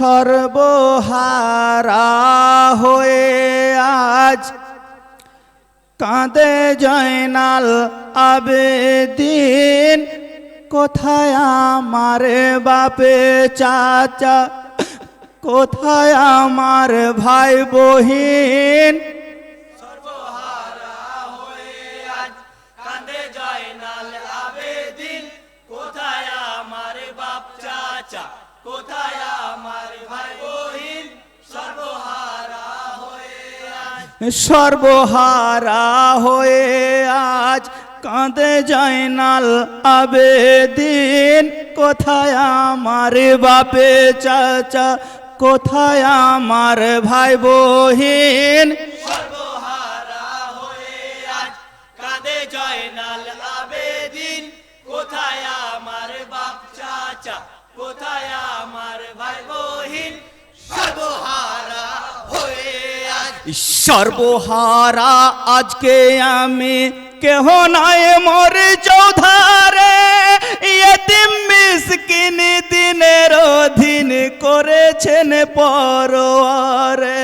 সর্বহারা হয়ে আজ কাঁদে জয়নাল আবেদিন। কোথায় আমার বাপে চাচা? কোথায় আমার ভাই বহিন? সর্বহারা হয়ে আজ কাঁদে জয়নাল আবেদিন। কোথায় আমার বাপে চাচা? কোথায় আমার ভাই বহিন? জয়নাল আবেদিন। কোথায় আমার বাপ চাচা? কোথায় আমার ভাই বহিন? সর্বহারা সর্বহারা, আজকে আমি কেহ নাই মোর চৌধারে দিনের অধীন করেছেন পরোয়ারে।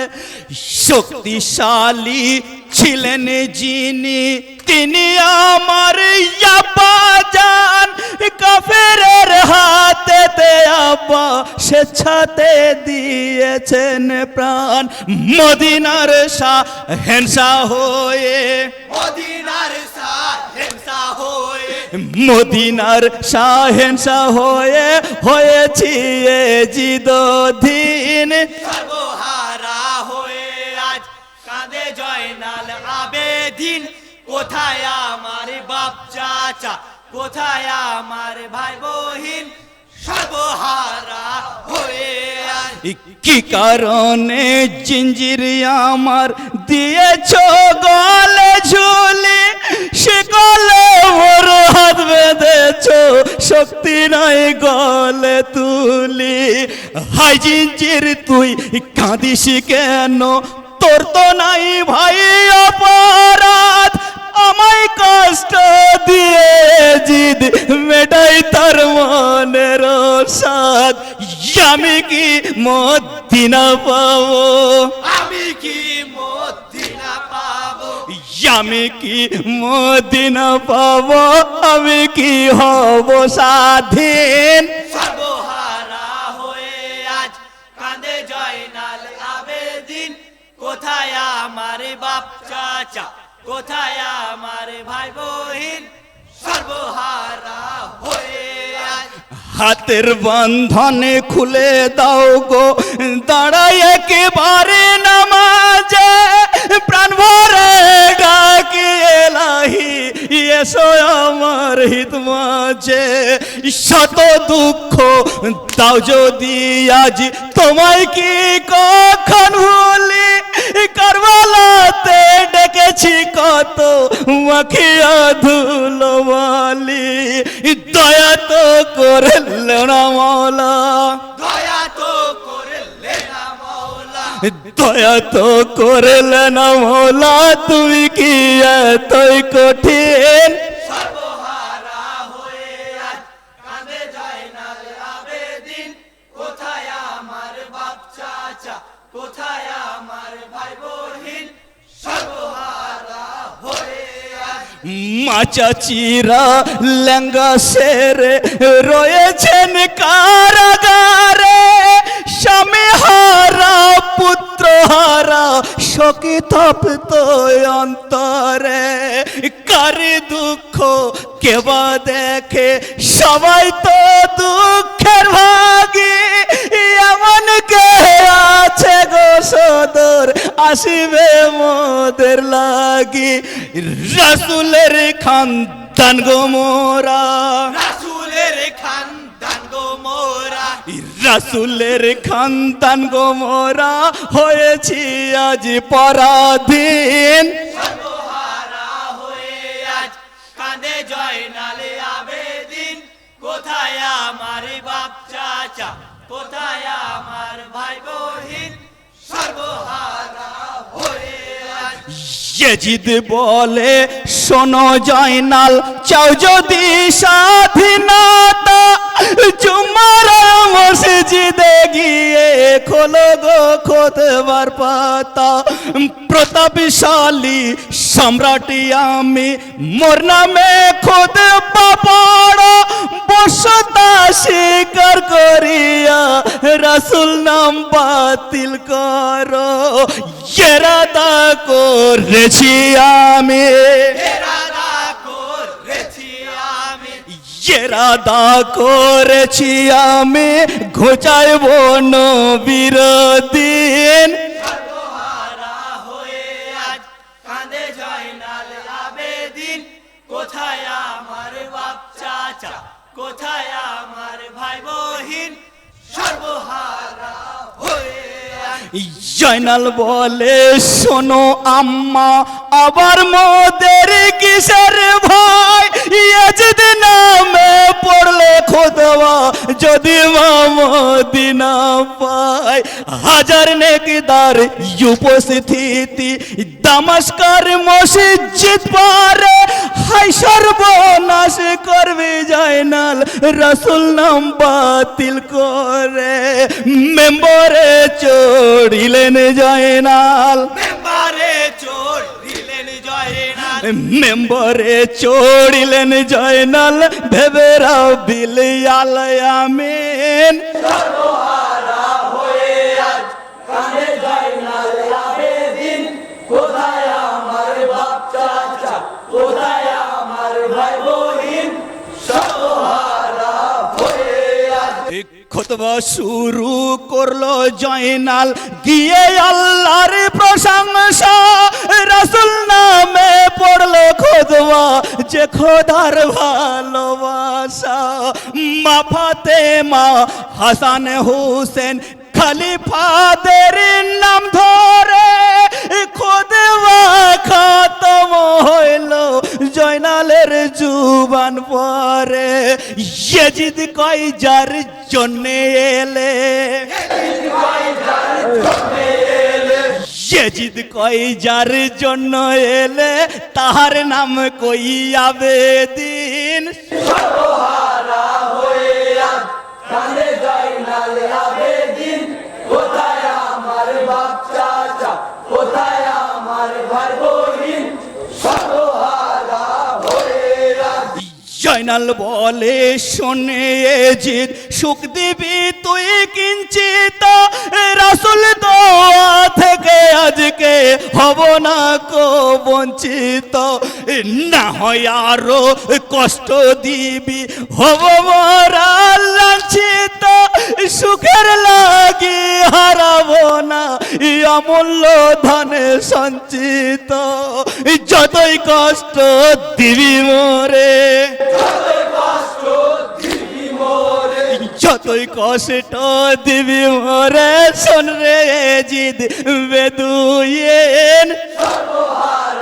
শক্তিশালী ছিলেন যিনি, তিনি আমার ইয়াবাজান কাফেরের হাতেতে আব্বা স্বেচ্ছাতে দিয়েছেন প্রাণ। মদিনার শাহ হেনসা হয়ে। মদিনার সাহেবসা হয়ে। মদিনার শাহেনসা হয়ে হয়েছি এ জিদধীন সর্বহারা হয়ে আজ কাঁদে জয়নাল আবেদিন। কোথায় আমার বাপ চাচা? কোথায় আমার ভাই বহিন সর্বহারা হয়ে কি কারণে জিঞ্জির আমার দিয়েছ গলে ঝুলি? গলে মোর হাত বেঁধেছ, শক্তি নাই গলে তুলি। হাই জিঞ্জির, তুই কাঁদিস কেন? তোর তো নাই ভাই অপরাধ। আমায় কষ্ট দিয়ে জিদ মেটাই তার মনের সাদ আমি কি মদিনা পাবো? আমি কি মদিনা পাবো? আমি কি মদিনা পাবো? আমি কি হব স্বাধীন? সর্বহারা হয়ে আজ কাঁদে জয়নাল আবেদিন। কোথায় আমার বাপ চাচা? কোথায় আমার ভাই বহিন সর্বহারা হয়ে হাতের বন্ধনে খুলে দাও গো দাঁড়াই একেবারে নামাজে, প্রাণ ভরে এলাহি এসো আমার হিত মাঝে। শত দুঃখ, দাও যদি আজ তোমায় কি কখন ভুলি কারবালাতে ডেকেছি কত মাখিয়া ধুলোমালি দয়া তো করল না মৌলা। দয়া তো করল না মৌলা তুমি কি এতই কঠিন? কোথায় আমার বাপ চাচা? কোথায় আমার ভাই বহিন সর্বহারা হয়ে আজ মাচা চিরা লেঙ্গা সেরে রয়েছেন কারাগারে। স্বামী হারা পুত্র হারা শোকে তপ্ত অন্তরে, কারি দুঃখ কেবা দেখে? সবাই তো দুঃখের ভাগী, এমন কে আছে গো সদর? আসিবে মোদের লাগি। রাসুলের খানদান গো মোরা। রাসূলের মোরা রাসুলের খানদান গো মোরা হয়েছি আজ পরাধীন। কোথায় আমার বাপ ভাই বহিন সর্বহারা ইয়েজিদ বলে, শোনো জয়নাল, চাও যদি স্বাধীনতা, জুমার মসজিদে গিয়ে খোলো গো খোদবার পাতা। প্রতাপশালী সম্রাটি আমি, মোর নামে খোদ বাপাড় বসতা স্বীকার করিয়া রাসুল নাম বাতিল করো। এরাদা করেছি আমি। এরাদা করেছি আমি। ঘোচাইব নবীর দিন। কোথায় আমার বাপ চাচা? কোথায় জয়নাল বলে শোনো আম্মা আবার মোদের কিসের ভাই ইয়াজিদ নামে যদি মামদিনা পায়। হাজার নেকদার উপস্থিতি, দামাস্কার মসজিদ পারে। হাই সর্বনাশ করবে জয়নাল, রসুল নাম বাতিল করে। মেম্বরে চড়িলেন জয়নাল। মেম্বারে মেম্বরে চড়িলেন জয়নাল ভেবেরা বিলিয়াল আমিন খতবা শুরু করল জয়নাল। গিয়ে আল্লাহর প্রশংসা, রাসুল নামে পড়ল খুদবা যে খোদার ভালোবাসা, মা ফাতেমা, হাসান হুসেন, খালিফাদের নাম ধরে জুবান পরে, ইয়েজিদ কয় যার জন্যে এলে। ইয়েজিদ কয় যার জন্য এলে, তাহার নাম কই আবেদিন? জয়নাল বলে শোনে জিত সুখ দিবি তুই কিঞ্চিত, রাসুল দোয়া থেকে আজকে হব না কো বঞ্চিত। না হয় আরও কষ্ট দিবি, হব মরা লাঞ্ছিত, সুখের লাগি হারাবো না, অমূল্য ধনে সঞ্চিত। যতই কষ্ট দিবি মোরে। যতই কষ্ট দিবি মরে শোন রে জিদ বেদুয়েন কোথায়